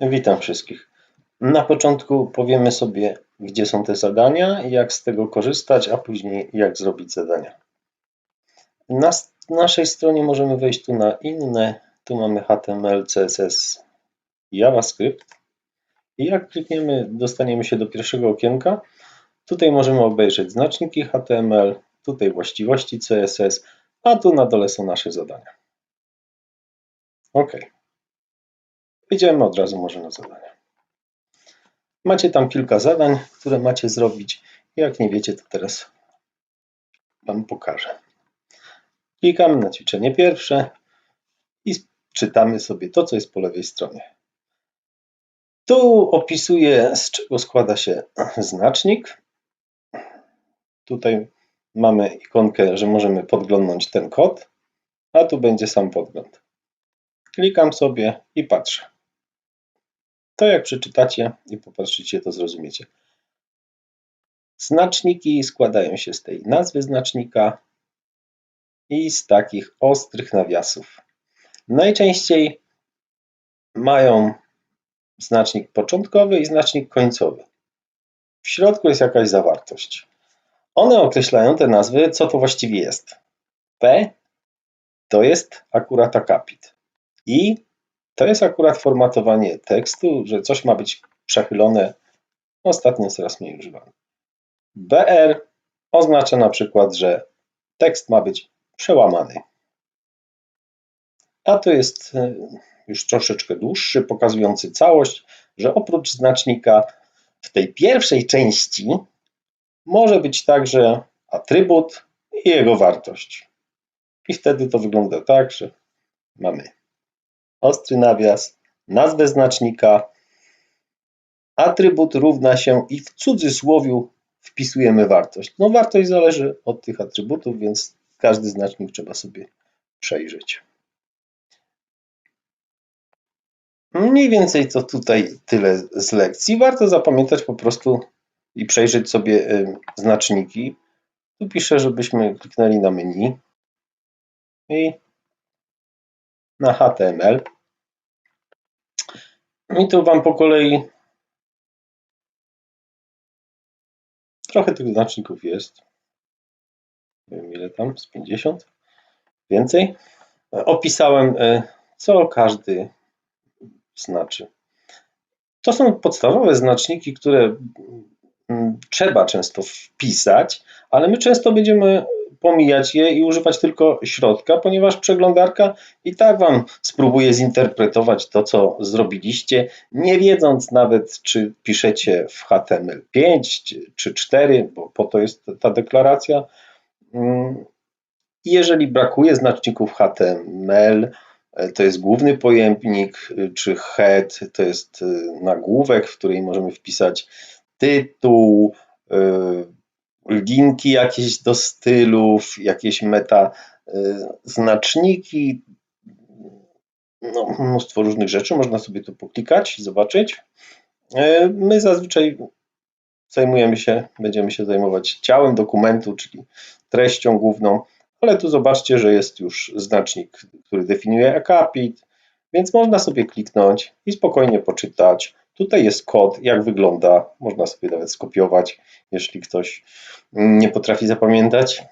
Witam wszystkich. Na początku powiemy sobie, gdzie są te zadania, jak z tego korzystać, a później jak zrobić zadania. Na naszej stronie możemy wejść tu na inne, tu mamy HTML, CSS, JavaScript i jak klikniemy, dostaniemy się do pierwszego okienka. Tutaj możemy obejrzeć znaczniki HTML, tutaj właściwości CSS, a tu na dole są nasze zadania. OK. Idziemy od razu może na zadania. Macie tam kilka zadań, które macie zrobić. Jak nie wiecie, to teraz Wam pokażę. Klikamy na ćwiczenie pierwsze i czytamy sobie to, co jest po lewej stronie. Tu opisuję, z czego składa się znacznik. Tutaj mamy ikonkę, że możemy podglądnąć ten kod, a tu będzie sam podgląd. Klikam sobie i patrzę. To jak przeczytacie i popatrzycie, to zrozumiecie. Znaczniki składają się z tej nazwy znacznika i z takich ostrych nawiasów. Najczęściej mają znacznik początkowy i znacznik końcowy. W środku jest jakaś zawartość. One określają te nazwy, co to właściwie jest. P to jest akurat akapit. I to jest akurat formatowanie tekstu, że coś ma być przechylone. Ostatnio coraz mniej używamy. BR oznacza na przykład, że tekst ma być przełamany. A to jest e, już troszeczkę dłuższy, pokazujący całość, że oprócz znacznika w tej pierwszej części może być także atrybut i jego wartość. I wtedy to wygląda tak, że mamy ostry nawias, nazwę znacznika, atrybut równa się i w cudzysłowiu wpisujemy wartość. No wartość zależy od tych atrybutów, więc każdy znacznik trzeba sobie przejrzeć. Mniej więcej to tutaj tyle z lekcji. Warto zapamiętać po prostu i przejrzeć sobie znaczniki. Tu piszę, żebyśmy kliknęli na menu i na HTML. I tu Wam po kolei trochę tych znaczników jest. Nie wiem ile tam, z 50, więcej. Opisałem, e, co każdy znaczy. To są podstawowe znaczniki, które mm, trzeba często wpisać, ale my często będziemy pomijać je i używać tylko środka, ponieważ przeglądarka i tak Wam spróbuje zinterpretować to, co zrobiliście, nie wiedząc nawet, czy piszecie w HTML5 czy 4, bo po to jest ta deklaracja. Mm, jeżeli brakuje znaczników HTML, to jest główny pojemnik, czy head to jest y, nagłówek, w której możemy wpisać tytuł, linki jakieś do stylów, jakieś meta y, znaczniki, no, mnóstwo różnych rzeczy, można sobie tu poklikać i zobaczyć. Y, my zazwyczaj zajmujemy się, będziemy się zajmować ciałem dokumentu, czyli treścią główną, ale tu zobaczcie, że jest już znacznik, który definiuje akapit, więc można sobie kliknąć i spokojnie poczytać, Tutaj jest kod, jak wygląda. Można sobie nawet skopiować, jeśli ktoś nie potrafi zapamiętać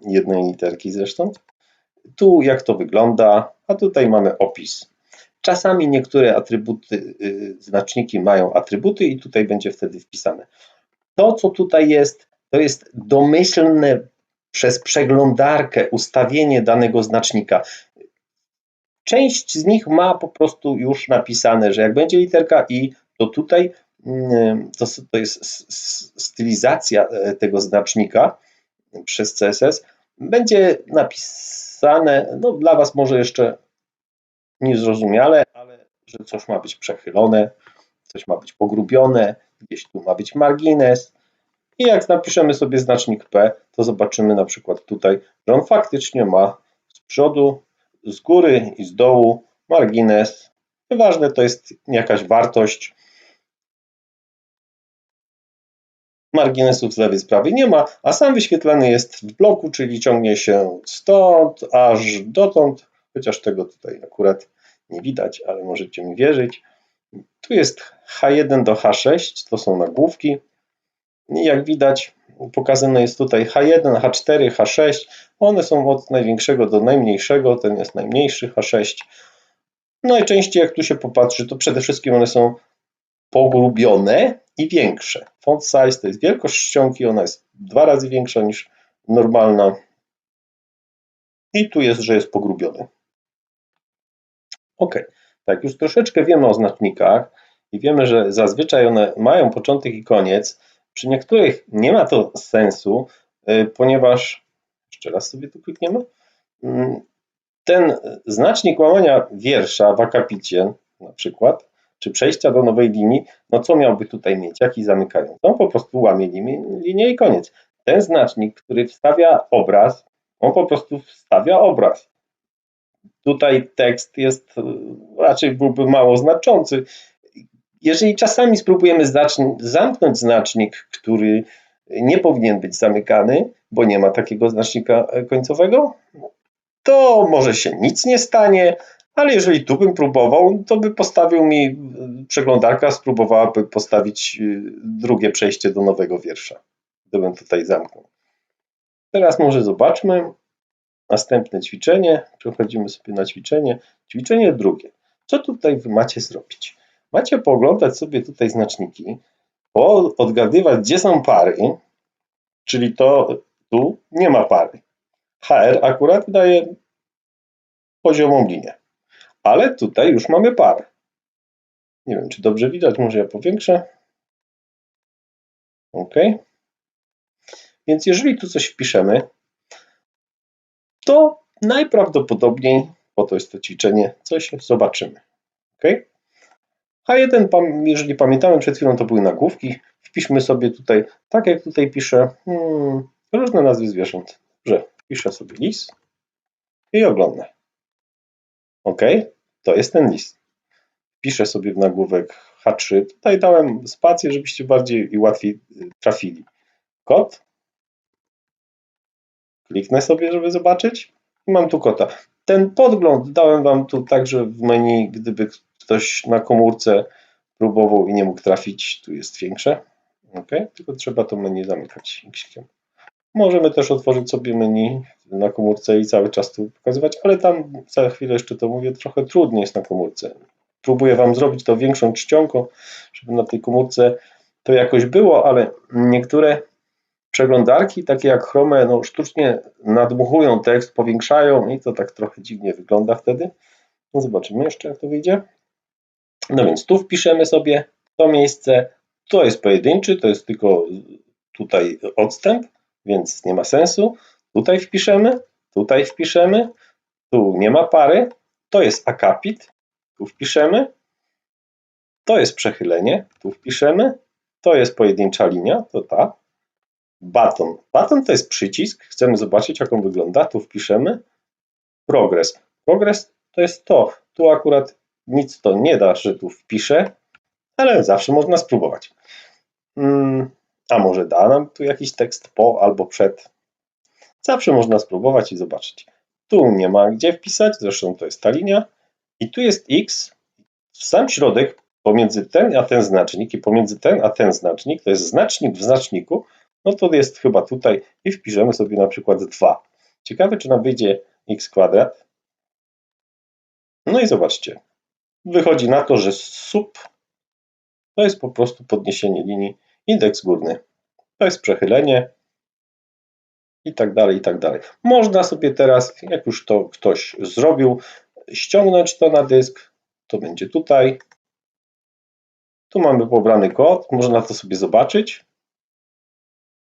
jednej literki zresztą. Tu jak to wygląda, a tutaj mamy opis. Czasami niektóre atrybuty, y, znaczniki mają atrybuty i tutaj będzie wtedy wpisane. To, co tutaj jest, to jest domyślne przez przeglądarkę ustawienie danego znacznika. Część z nich ma po prostu już napisane, że jak będzie literka i, to tutaj mm, to, to jest stylizacja e, tego znacznika przez CSS. Będzie napisane, no dla Was może jeszcze niezrozumiale, ale że coś ma być przechylone, coś ma być pogrubione, gdzieś tu ma być margines. I jak napiszemy sobie znacznik P, to zobaczymy na przykład tutaj, że on faktycznie ma z przodu z góry i z dołu margines. Nieważne, to jest jakaś wartość. Marginesów z lewej, z prawej nie ma, a sam wyświetlany jest w bloku, czyli ciągnie się stąd aż dotąd, chociaż tego tutaj akurat nie widać, ale możecie mi wierzyć. Tu jest H1 do H6, to są nagłówki. I jak widać, pokazane jest tutaj H1, H4, H6. One są od największego do najmniejszego, ten jest najmniejszy, H6. Najczęściej jak tu się popatrzy, to przede wszystkim one są pogrubione i większe. Font size to jest wielkość czcionki, ona jest dwa razy większa niż normalna. I tu jest, że jest pogrubiony. Ok, tak już troszeczkę wiemy o znacznikach i wiemy, że zazwyczaj one mają początek i koniec. Przy niektórych nie ma to sensu, y, ponieważ, jeszcze raz sobie tu klikniemy, mm, ten znacznik łamania wiersza w akapicie na przykład, czy przejścia do nowej linii, no co miałby tutaj mieć, jaki zamykający? No po prostu łamie linię i koniec. Ten znacznik, który wstawia obraz, on po prostu wstawia obraz. Tutaj tekst jest, e, raczej byłby mało znaczący. Jeżeli czasami spróbujemy zamknąć znacznik, który nie powinien być zamykany, bo nie ma takiego znacznika końcowego, to może się nic nie stanie, ale jeżeli tu bym próbował, to by postawił mi przeglądarka, spróbowałaby postawić y, drugie przejście do nowego wiersza, gdybym tutaj zamknął. Teraz może zobaczmy następne ćwiczenie. Przechodzimy sobie na ćwiczenie. Ćwiczenie drugie. Co tutaj macie zrobić? Macie pooglądać sobie tutaj znaczniki, odgadywać, gdzie są pary, czyli to tu nie ma pary. HR akurat daje poziomą linię. Ale tutaj już mamy parę. Nie wiem, czy dobrze widać, może ja powiększę. OK. Więc jeżeli tu coś wpiszemy, to najprawdopodobniej, bo to jest to ćwiczenie, coś zobaczymy. OK. H1, jeżeli pamiętamy, przed chwilą to były nagłówki. Wpiszmy sobie tutaj, tak jak tutaj piszę, hmm, różne nazwy zwierząt. Dobrze, piszę sobie lis i oglądam. OK, to jest ten list. Piszę sobie w nagłówek H3. Tutaj dałem spację, żebyście bardziej i łatwiej y, trafili. Kod. Kliknę sobie, żeby zobaczyć. I mam tu kota. Ten podgląd dałem Wam tu także w menu, gdyby ktoś na komórce próbował i nie mógł trafić, tu jest większe. OK, tylko trzeba to menu zamykać. Możemy też otworzyć sobie menu na komórce i cały czas tu pokazywać, ale tam za chwilę jeszcze to mówię, trochę trudniej jest na komórce. Próbuję Wam zrobić to większą czcionką, żeby na tej komórce to jakoś było, ale niektóre przeglądarki, takie jak Chrome, no sztucznie nadmuchują tekst, powiększają i to tak trochę dziwnie wygląda wtedy. No zobaczymy jeszcze, jak to wyjdzie. No więc tu wpiszemy sobie to miejsce. To jest pojedynczy, to jest tylko tutaj odstęp więc nie ma sensu. Tutaj wpiszemy, tutaj wpiszemy, tu nie ma pary, to jest akapit, tu wpiszemy, to jest przechylenie, tu wpiszemy, to jest pojedyncza linia, to ta. Baton. Baton to jest przycisk, chcemy zobaczyć jak on wygląda, tu wpiszemy. Progres. Progres to jest to. Tu akurat nic to nie da, że tu wpiszę, ale zawsze można spróbować. Hmm. A może da nam tu jakiś tekst po albo przed? Zawsze można spróbować i zobaczyć. Tu nie ma gdzie wpisać, zresztą to jest ta linia. I tu jest x, w sam środek pomiędzy ten a ten znacznik i pomiędzy ten a ten znacznik, to jest znacznik w znaczniku, no to jest chyba tutaj i wpiszemy sobie na przykład 2. Ciekawe, czy nam wyjdzie x kwadrat. No i zobaczcie. Wychodzi na to, że sub to jest po prostu podniesienie linii indeks górny. To jest przechylenie i tak dalej, i tak dalej. Można sobie teraz, jak już to ktoś zrobił, ściągnąć to na dysk. To będzie tutaj. Tu mamy pobrany kod, można to sobie zobaczyć,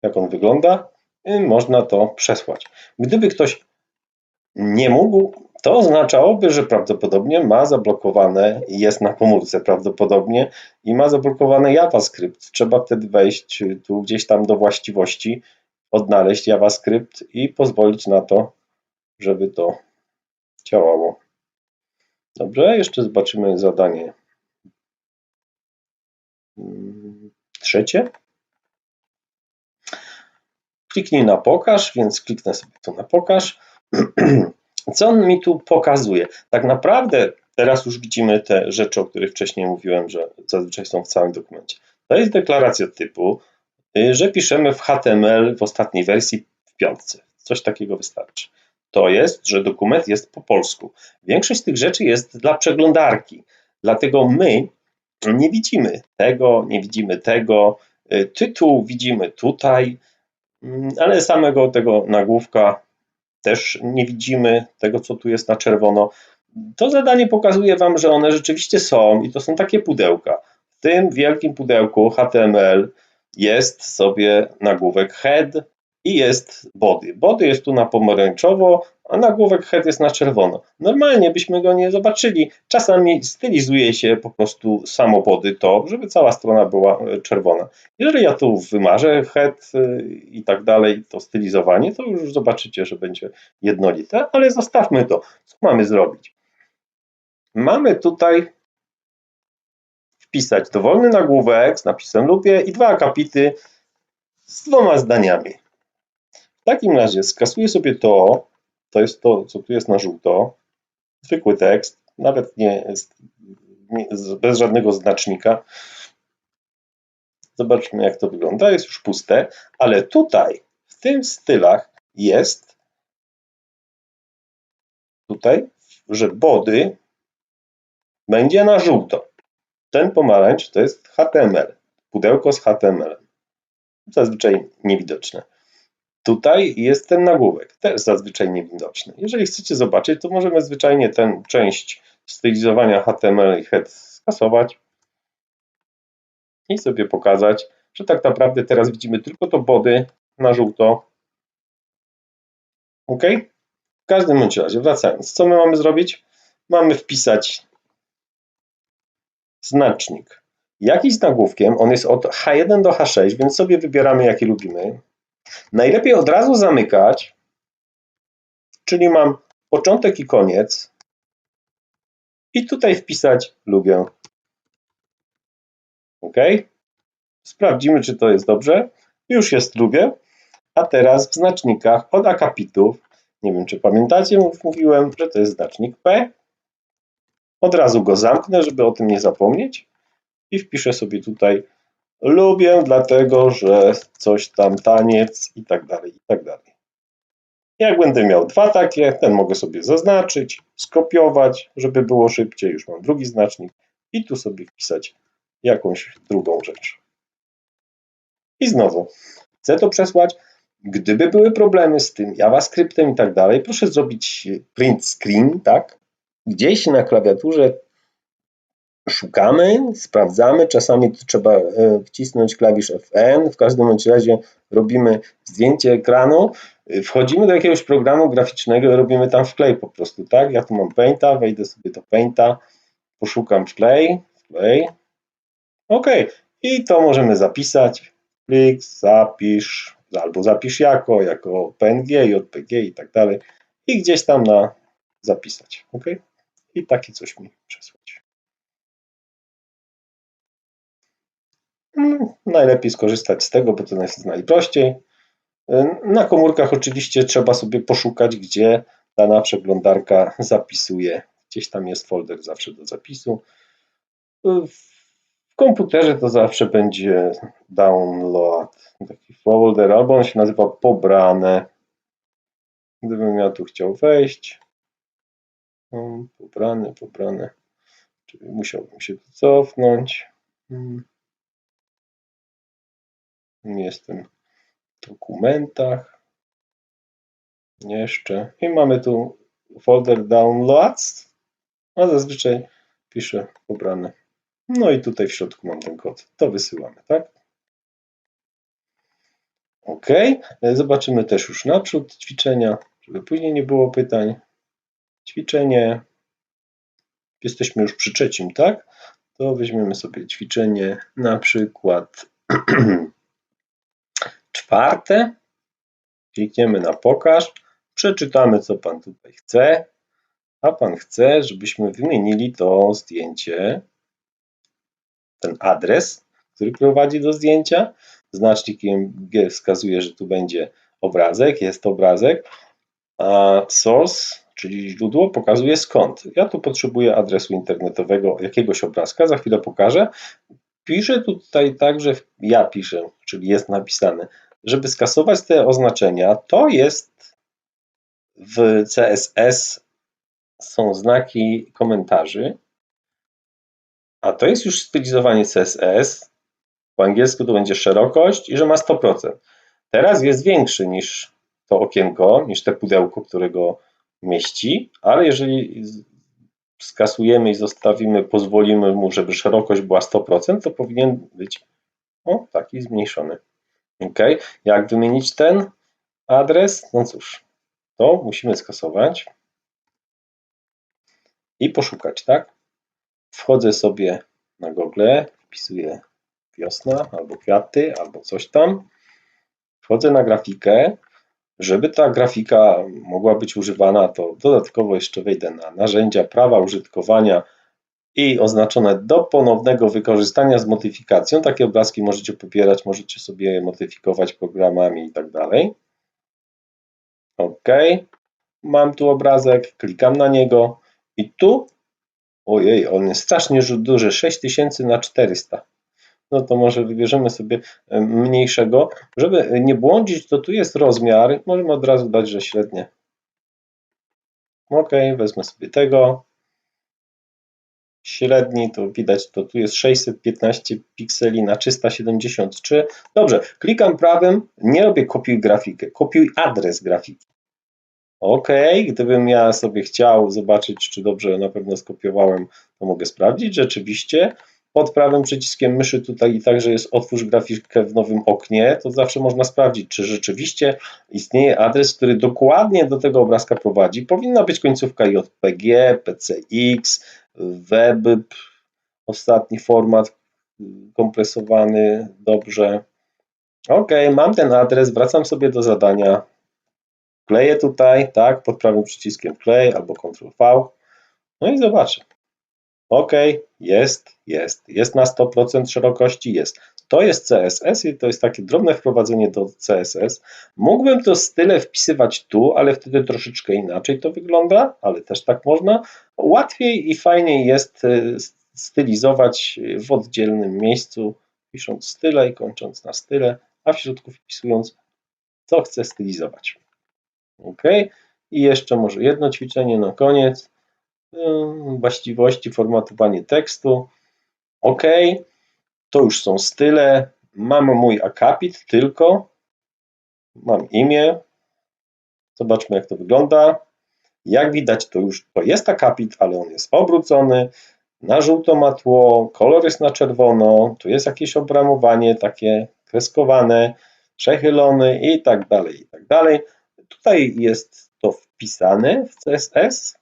jak on wygląda i można to przesłać. Gdyby ktoś nie mógł, to oznaczałoby, że prawdopodobnie ma zablokowane, jest na komórce prawdopodobnie i ma zablokowane JavaScript. Trzeba wtedy wejść tu gdzieś tam do właściwości, odnaleźć JavaScript i pozwolić na to, żeby to działało. Dobrze, jeszcze zobaczymy zadanie trzecie. Kliknij na pokaż, więc kliknę sobie tu na pokaż. Co on mi tu pokazuje? Tak naprawdę teraz już widzimy te rzeczy, o których wcześniej mówiłem, że zazwyczaj są w całym dokumencie. To jest deklaracja typu, y, że piszemy w HTML w ostatniej wersji w piątce. Coś takiego wystarczy. To jest, że dokument jest po polsku. Większość z tych rzeczy jest dla przeglądarki, dlatego my nie widzimy tego, nie widzimy tego. Y, tytuł widzimy tutaj, mm, ale samego tego nagłówka też nie widzimy, tego co tu jest na czerwono. To zadanie pokazuje Wam, że one rzeczywiście są i to są takie pudełka. W tym wielkim pudełku HTML jest sobie nagłówek head i jest body. Body jest tu na pomarańczowo, a nagłówek head jest na czerwono. Normalnie byśmy go nie zobaczyli. Czasami stylizuje się po prostu samo body to, żeby cała strona była e, czerwona. Jeżeli ja tu wymarzę head e, i tak dalej, to stylizowanie, to już zobaczycie, że będzie jednolite, ale zostawmy to. Co mamy zrobić? Mamy tutaj wpisać dowolny nagłówek z napisem lubię i dwa akapity z dwoma zdaniami. Takim razie skasuję sobie to, to jest to, co tu jest na żółto, zwykły tekst, nawet nie, nie bez żadnego znacznika. Zobaczmy, jak to wygląda. Jest już puste, ale tutaj, w tym stylach jest tutaj, że body będzie na żółto. Ten pomarańcz to jest HTML, pudełko z HTML. Zazwyczaj niewidoczne. Tutaj jest ten nagłówek, też zazwyczaj niewidoczny. Jeżeli chcecie zobaczyć, to możemy zwyczajnie tę część stylizowania HTML i head skasować i sobie pokazać, że tak naprawdę teraz widzimy tylko to body na żółto. OK? W każdym bądź razie, wracając, co my mamy zrobić? Mamy wpisać znacznik. Jakiś z nagłówkiem, on jest od H1 do H6, więc sobie wybieramy jaki lubimy. Najlepiej od razu zamykać, czyli mam początek i koniec i tutaj wpisać lubię. OK. Sprawdzimy, czy to jest dobrze. Już jest lubię. A teraz w znacznikach od akapitów, nie wiem, czy pamiętacie, mówiłem, że to jest znacznik P. Od razu go zamknę, żeby o tym nie zapomnieć i wpiszę sobie tutaj lubię, dlatego że coś tam taniec i tak dalej, i tak dalej. Jak będę miał dwa takie, ten mogę sobie zaznaczyć, skopiować, żeby było szybciej, już mam drugi znacznik i tu sobie wpisać jakąś drugą rzecz. I znowu, chcę to przesłać. Gdyby były problemy z tym JavaScriptem i tak dalej, proszę zrobić print screen, tak? Gdzieś na klawiaturze szukamy, sprawdzamy, czasami trzeba e, wcisnąć klawisz Fn, w każdym bądź razie robimy zdjęcie ekranu, e, wchodzimy do jakiegoś programu graficznego i robimy tam wklej po prostu, tak? Ja tu mam Painta, wejdę sobie do Painta, poszukam wklej, wklej, ok, i to możemy zapisać, klik, zapisz, albo zapisz jako, jako PNG, JPG i tak dalej. I gdzieś tam na zapisać, ok? I takie coś mi przesłać. No, najlepiej skorzystać z tego, bo to jest najprościej. Na komórkach oczywiście trzeba sobie poszukać, gdzie dana przeglądarka zapisuje. Gdzieś tam jest folder zawsze do zapisu. W komputerze to zawsze będzie download, taki folder, albo on się nazywa pobrane. Gdybym ja tu chciał wejść, pobrane, pobrane, czyli musiałbym się cofnąć. Hmm. Jestem w dokumentach. Jeszcze. I mamy tu folder downloads, a zazwyczaj piszę pobrane. No i tutaj w środku mam ten kod. To wysyłamy, tak? OK. Zobaczymy też już naprzód ćwiczenia, żeby później nie było pytań. Ćwiczenie. Jesteśmy już przy trzecim, tak? To weźmiemy sobie ćwiczenie na przykład czwarte, klikniemy na pokaż, przeczytamy co Pan tutaj chce, a Pan chce, żebyśmy wymienili to zdjęcie, ten adres, który prowadzi do zdjęcia. Znacznikiem G wskazuje, że tu będzie obrazek, jest obrazek, a source, czyli źródło pokazuje skąd. Ja tu potrzebuję adresu internetowego jakiegoś obrazka, za chwilę pokażę. Piszę tutaj tak, że ja piszę, czyli jest napisane, żeby skasować te oznaczenia, to jest w CSS są znaki komentarzy, a to jest już stylizowanie CSS. Po angielsku to będzie szerokość i że ma 100%. Teraz jest większy niż to okienko, niż te pudełko, którego mieści, ale jeżeli skasujemy i zostawimy, pozwolimy mu, żeby szerokość była 100%, to powinien być o, taki zmniejszony. OK. Jak wymienić ten adres? No cóż, to musimy skasować i poszukać, tak? Wchodzę sobie na Google, wpisuję wiosna albo kwiaty, albo coś tam. Wchodzę na grafikę. Żeby ta grafika mogła być używana, to dodatkowo jeszcze wejdę na narzędzia prawa użytkowania i oznaczone do ponownego wykorzystania z modyfikacją. Takie obrazki możecie pobierać, możecie sobie je modyfikować programami i tak dalej. OK. Mam tu obrazek, klikam na niego i tu, ojej, on jest strasznie duży, 6000 na 400. No to może wybierzemy sobie e, mniejszego. Żeby nie błądzić, to tu jest rozmiar. Możemy od razu dać, że średnie. OK, wezmę sobie tego. Średni, to widać, to tu jest 615 pikseli na 373. Dobrze, klikam prawym, nie robię kopiuj grafikę, kopiuj adres grafiki. OK, gdybym ja sobie chciał zobaczyć, czy dobrze na pewno skopiowałem, to mogę sprawdzić. Rzeczywiście pod prawym przyciskiem myszy tutaj i także jest otwórz grafikę w nowym oknie, to zawsze można sprawdzić, czy rzeczywiście istnieje adres, który dokładnie do tego obrazka prowadzi. Powinna być końcówka JPG, PCX, web, ostatni format kompresowany, dobrze. OK, mam ten adres, wracam sobie do zadania, kleję tutaj, tak, pod prawym przyciskiem klej albo Ctrl V, no i zobaczę. OK, jest, jest, jest na 100% szerokości, jest. To jest CSS i to jest takie drobne wprowadzenie do CSS. Mógłbym to style wpisywać tu, ale wtedy troszeczkę inaczej to wygląda, ale też tak można. Łatwiej i fajniej jest y, stylizować w oddzielnym miejscu, pisząc style i kończąc na style, a w środku wpisując, co chcę stylizować. OK. I jeszcze może jedno ćwiczenie na koniec. Właściwości, formatowanie tekstu. OK. To już są style. Mam mój akapit tylko. Mam imię. Zobaczmy, jak to wygląda. Jak widać, to już to jest akapit, ale on jest obrócony. Na żółto ma tło, kolor jest na czerwono, tu jest jakieś obramowanie takie kreskowane, przechylony i tak dalej, i tak dalej. Tutaj jest to wpisane w CSS.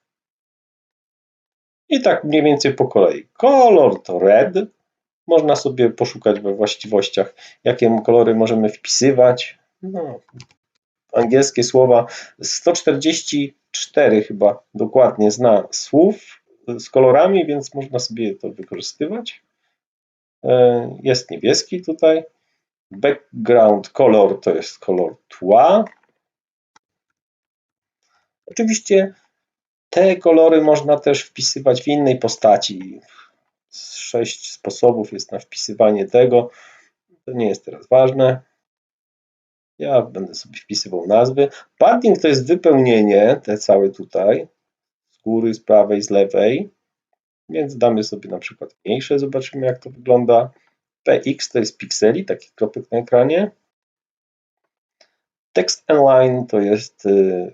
I tak mniej więcej po kolei. Kolor to red. Można sobie poszukać we właściwościach, jakie kolory możemy wpisywać. No, angielskie słowa 144 chyba dokładnie zna słów z kolorami, więc można sobie to wykorzystywać. E, jest niebieski tutaj. Background color to jest kolor tła. Oczywiście te kolory można też wpisywać w innej postaci. Sześć sposobów jest na wpisywanie tego. To nie jest teraz ważne. Ja będę sobie wpisywał nazwy. Padding to jest wypełnienie, te całe tutaj, z góry, z prawej, z lewej. Więc damy sobie na przykład mniejsze, zobaczymy jak to wygląda. PX to jest pikseli, taki kropek na ekranie. Text align to jest y,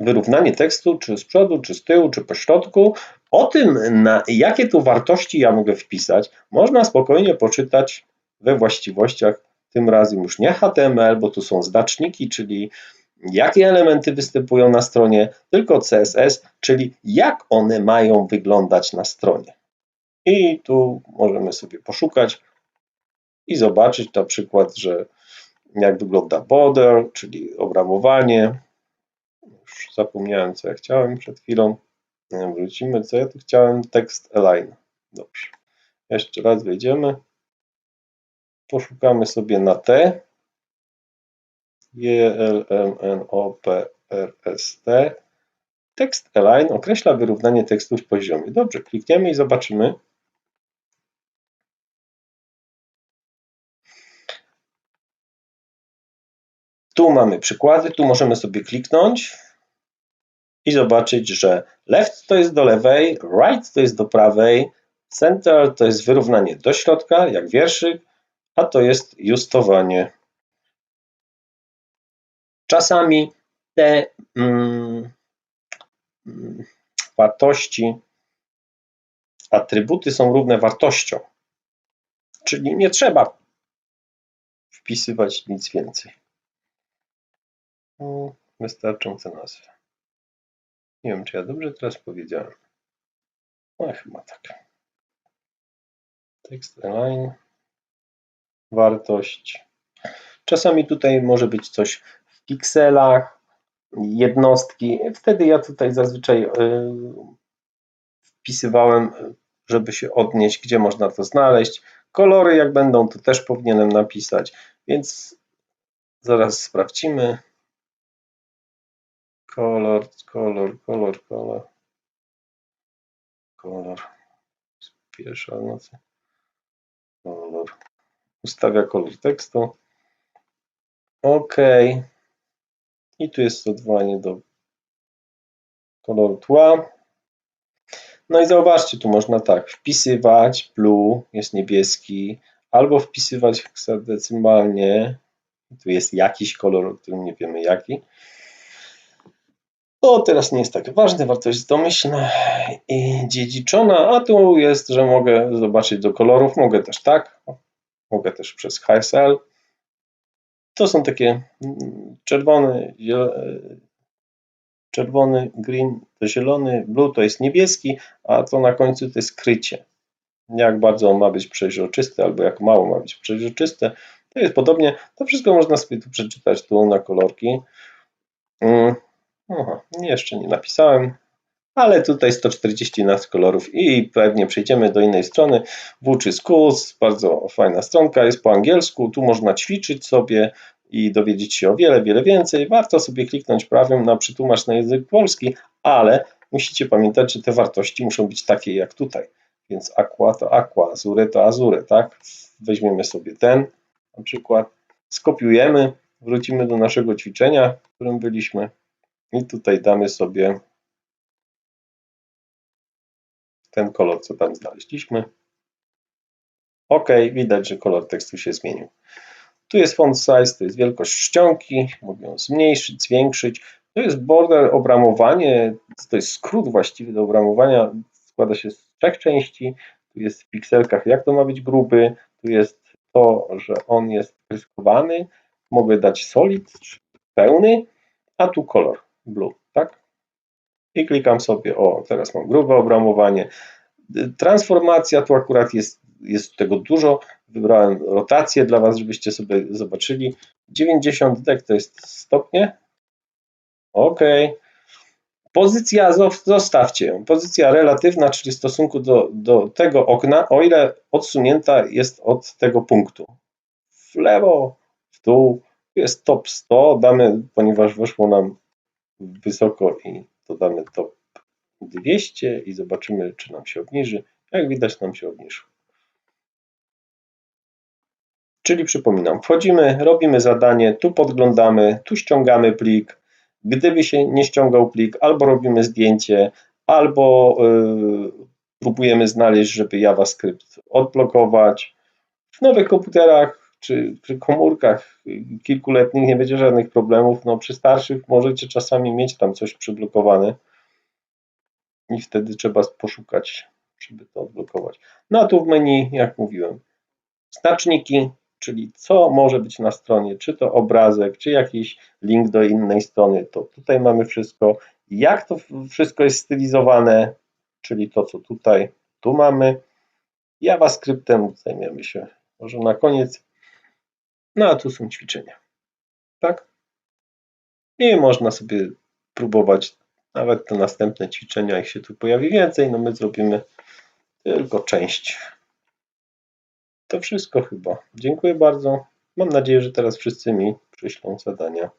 wyrównanie tekstu, czy z przodu, czy z tyłu, czy po środku. O tym, na jakie tu wartości ja mogę wpisać, można spokojnie poczytać we właściwościach, tym razem już nie HTML, bo tu są znaczniki, czyli jakie elementy występują na stronie, tylko CSS, czyli jak one mają wyglądać na stronie. I tu możemy sobie poszukać i zobaczyć na przykład, że jak wygląda border, czyli obramowanie, już zapomniałem, co ja chciałem przed chwilą. Wrócimy, co ja tu chciałem. Tekst align. Dobrze. Jeszcze raz wejdziemy. Poszukamy sobie na T. G, L, M, N, O, P, R, S, T. Tekst align określa wyrównanie tekstu w poziomie. Dobrze, klikniemy i zobaczymy. Tu mamy przykłady, tu możemy sobie kliknąć i zobaczyć, że left to jest do lewej, right to jest do prawej, center to jest wyrównanie do środka, jak wierszyk, a to jest justowanie. Czasami te mm, mm, wartości, atrybuty są równe wartościom, czyli nie trzeba wpisywać nic więcej. Wystarczące nazwy. Nie wiem, czy ja dobrze teraz powiedziałem. No, chyba tak. Tekst align, wartość. Czasami tutaj może być coś w pikselach, jednostki. Wtedy ja tutaj zazwyczaj y, wpisywałem, żeby się odnieść, gdzie można to znaleźć. Kolory jak będą, to też powinienem napisać, więc zaraz sprawdzimy. Kolor, kolor, kolor, kolor. Kolor. Pierwsza nocy. Kolor. Ustawia kolor tekstu. OK. I tu jest odwołanie do koloru tła. No i zobaczcie, tu można tak wpisywać, blue jest niebieski, albo wpisywać heksadecymalnie, tu jest jakiś kolor, o którym nie wiemy jaki. To teraz nie jest tak ważne, wartość domyślna i dziedziczona, a tu jest, że mogę zobaczyć do kolorów, mogę też tak, mogę też przez HSL. To są takie mm, czerwony, czerwony, green to zielony, blue to jest niebieski, a to na końcu to jest krycie. Jak bardzo on ma być przeźroczysty, albo jak mało ma być przeźroczyste. To jest podobnie, to wszystko można sobie tu przeczytać tu na kolorki. Aha, jeszcze nie napisałem, ale tutaj 140 kolorów i pewnie przejdziemy do innej strony. Włóczy Schools, bardzo fajna stronka, jest po angielsku, tu można ćwiczyć sobie i dowiedzieć się o wiele, wiele więcej. Warto sobie kliknąć prawym na przetłumacz na język polski, ale musicie pamiętać, że te wartości muszą być takie jak tutaj. Więc aqua to aqua, azure to azure, tak? Weźmiemy sobie ten na przykład, skopiujemy, wrócimy do naszego ćwiczenia, w którym byliśmy. I tutaj damy sobie ten kolor, co tam znaleźliśmy. OK, widać, że kolor tekstu się zmienił. Tu jest font size, to jest wielkość czcionki, mogę ją zmniejszyć, zwiększyć. To jest border, obramowanie, to jest skrót właściwy do obramowania, składa się z trzech części. Tu jest w pikselkach, jak to ma być gruby, tu jest to, że on jest pryskowany, mogę dać solid, pełny, a tu kolor blue, tak? I klikam sobie, o teraz mam grube obramowanie. Transformacja, tu akurat jest, jest tego dużo. Wybrałem rotację dla Was, żebyście sobie zobaczyli. 90 dek to jest stopnie. OK. Pozycja, zostawcie ją. Pozycja relatywna, czyli w stosunku do, do tego okna, o ile odsunięta jest od tego punktu. W lewo, w dół, jest top 100, damy, ponieważ wyszło nam wysoko i dodamy top 200 i zobaczymy, czy nam się obniży. Jak widać, nam się obniżył. Czyli przypominam, wchodzimy, robimy zadanie, tu podglądamy, tu ściągamy plik. Gdyby się nie ściągał plik, albo robimy zdjęcie, albo yy, próbujemy znaleźć, żeby JavaScript odblokować. W nowych komputerach czy przy komórkach kilkuletnich nie będzie żadnych problemów. No, przy starszych możecie czasami mieć tam coś przyblokowane i wtedy trzeba poszukać, żeby to odblokować. No a tu w menu, jak mówiłem, znaczniki, czyli co może być na stronie, czy to obrazek, czy jakiś link do innej strony, to tutaj mamy wszystko. Jak to wszystko jest stylizowane, czyli to, co tutaj, tu mamy. JavaScriptem zajmiemy się może na koniec. No a tu są ćwiczenia. Tak? I można sobie próbować nawet te następne ćwiczenia, jak się tu pojawi więcej, no my zrobimy tylko część. To wszystko chyba. Dziękuję bardzo. Mam nadzieję, że teraz wszyscy mi przyślą zadania.